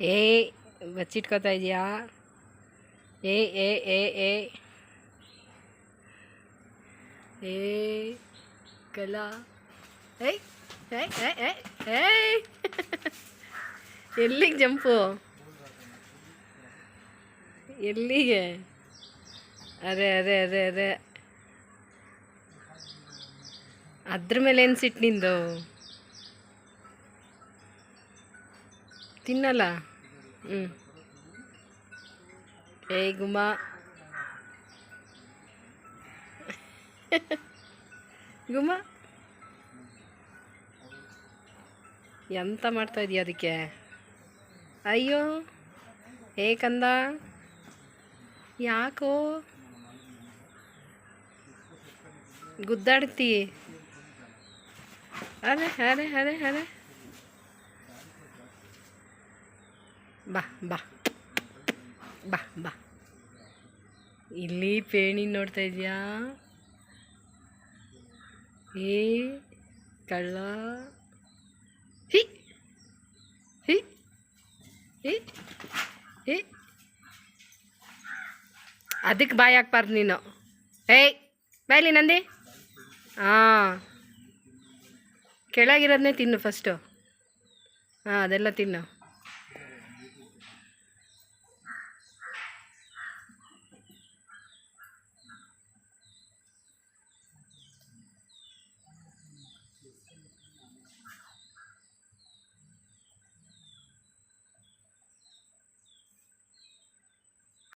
ಏ ಬಚ್ಚಿಟ್ಕೋತಾ ಇದೆಯಾ? ಏ ಏ ಏ ಏ. ಏ, ಕಲಾ. ಏಯ್ ಏಯ್ ಏಯ್ ಏಯ್ ಎಲ್ಲಿಗೆ ಜಂಪು? ಎಲ್ಲಿಗೆ? ಅರೆ ಅರೆ ಅರೆ ಅರೆ. ಅದ್ರ ಮೇಲೆ ಏನು ಸಿಟ್ಟು ನಿಂದು? ತಿನ್ನಲ್ಲ? ಹ್ಞೂ guma. guma. ಗುಮ್ಮ ಎಂತ ಮಾಡ್ತಾ ಇದೀಯ ಅದಕ್ಕೆ ಅಯ್ಯೋ ಹೇ ಕಂದ ಯಾಕೋ ಗುದ್ದಾಡ್ತಿ ಅರೆ ಅರೆ ಅರೆ ಅರೆ ಬಾ ಬಾ. ಬಾ ಬಾ. ಇಲ್ಲಿ ಪೇಣಿ ನೋಡ್ತಾ ಇದೆಯಾ? ಏ, ಕಳ್ಳ. ಹಿ ಹಿ ಹಿ ಹಿ. ಅದಕ್ಕೆ ಬಾಯಿ ಹಾಕ್ಬಾರ್ದು ನೀನು. ಏಯ್ ಬಾಯ್ಲಿ ನಂದಿ. ಹಾಂ ಕೆಳಗಿರೋದನ್ನೇ ತಿನ್ನು ಫಸ್ಟು ಹಾಂ ಅದೆಲ್ಲ ತಿನ್ನು.